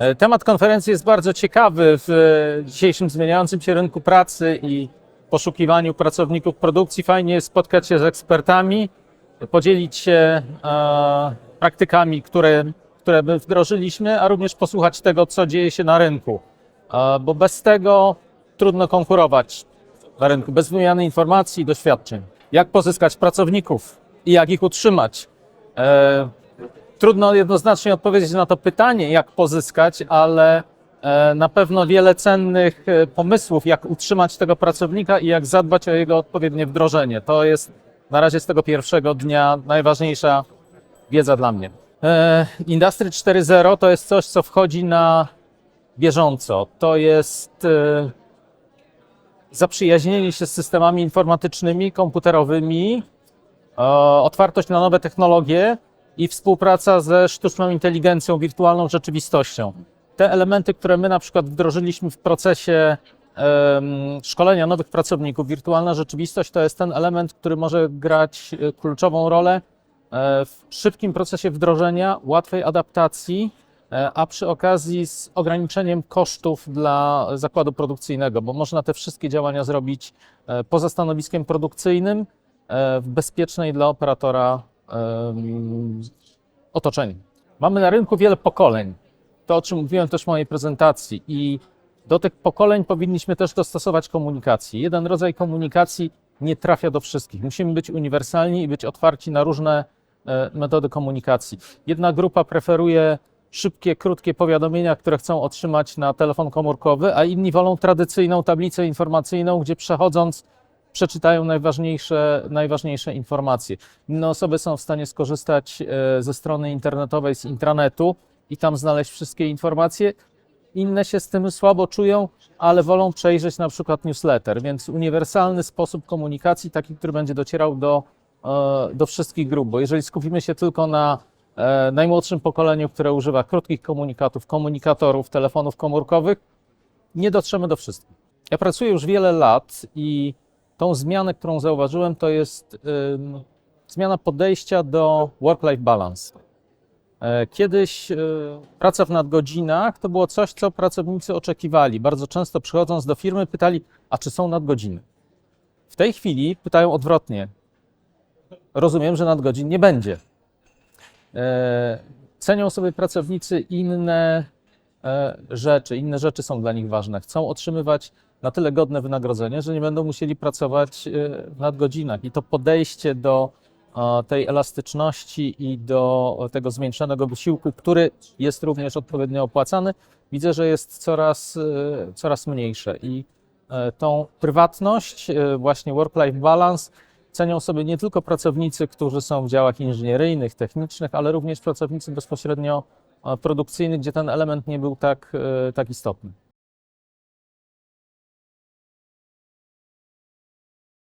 E, Temat konferencji jest bardzo ciekawy w e, dzisiejszym zmieniającym się rynku pracy i poszukiwaniu pracowników produkcji. Fajnie jest spotkać się z ekspertami, podzielić się e, praktykami, które, które my wdrożyliśmy, a również posłuchać tego, co dzieje się na rynku, bo bez tego trudno konkurować na rynku, bez wymiany informacji i doświadczeń. Jak pozyskać pracowników i jak ich utrzymać? Trudno jednoznacznie odpowiedzieć na to pytanie, jak pozyskać, ale e, na pewno wiele cennych e, pomysłów, jak utrzymać tego pracownika i jak zadbać o jego odpowiednie wdrożenie. To jest na razie z tego pierwszego dnia najważniejsza wiedza dla mnie. E, Industry 4.0 to jest coś, co wchodzi na bieżąco. To jest zaprzyjaźnienie się z systemami informatycznymi, komputerowymi, otwartość na nowe technologie i współpraca ze sztuczną inteligencją, wirtualną rzeczywistością. Te elementy, które my na przykład wdrożyliśmy w procesie szkolenia nowych pracowników, wirtualna rzeczywistość to jest ten element, który może grać e, kluczową rolę e, w szybkim procesie wdrożenia, łatwej adaptacji, e, a przy okazji z ograniczeniem kosztów dla zakładu produkcyjnego, bo można te wszystkie działania zrobić poza stanowiskiem produkcyjnym w bezpiecznej dla operatora otoczeniu. Mamy na rynku wiele pokoleń. To, o czym mówiłem też w mojej prezentacji, i do tych pokoleń powinniśmy też dostosować komunikację. Jeden rodzaj komunikacji nie trafia do wszystkich. Musimy być uniwersalni i być otwarci na różne e, metody komunikacji. Jedna grupa preferuje szybkie, krótkie powiadomienia, które chcą otrzymać na telefon komórkowy, a inni wolą tradycyjną tablicę informacyjną, gdzie przechodząc przeczytają najważniejsze, najważniejsze informacje. Inne osoby są w stanie skorzystać e, ze strony internetowej, z intranetu i tam znaleźć wszystkie informacje. Inne się z tym słabo czują, ale wolą przejrzeć na przykład newsletter, więc uniwersalny sposób komunikacji, taki, który będzie docierał do, e, do wszystkich grup, bo jeżeli skupimy się tylko na e, najmłodszym pokoleniu, które używa krótkich komunikatów, komunikatorów, telefonów komórkowych, nie dotrzemy do wszystkich. Ja pracuję już wiele lat i tą zmianę, którą zauważyłem, to jest zmiana podejścia do work-life balance. E, Kiedyś e, praca w nadgodzinach to było coś, co pracownicy oczekiwali. Bardzo często przychodząc do firmy pytali, a czy są nadgodziny? W tej chwili pytają odwrotnie. Rozumiem, że nadgodzin nie będzie. E, Cenią sobie pracownicy inne rzeczy, inne rzeczy są dla nich ważne. Chcą otrzymywać na tyle godne wynagrodzenie, że nie będą musieli pracować e, w nadgodzinach. I to podejście do e, tej elastyczności i do tego zmniejszonego wysiłku, który jest również odpowiednio opłacany, widzę, że jest coraz, e, coraz mniejsze. I tą prywatność, właśnie work-life balance, cenią sobie nie tylko pracownicy, którzy są w działach inżynieryjnych, technicznych, ale również pracownicy bezpośrednio produkcyjnych, gdzie ten element nie był tak, tak istotny.